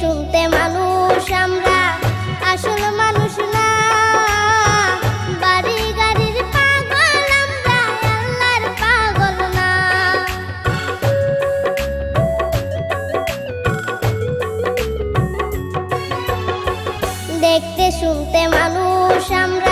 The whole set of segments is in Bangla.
শুনতে মানুষ আমরা, আসল মানুষ না। বাড়ি গাড়ির পাগল আমরা, আল্লাহর পাগল না। দেখতে শুনতে মানুষ আমরা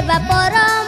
evaporó.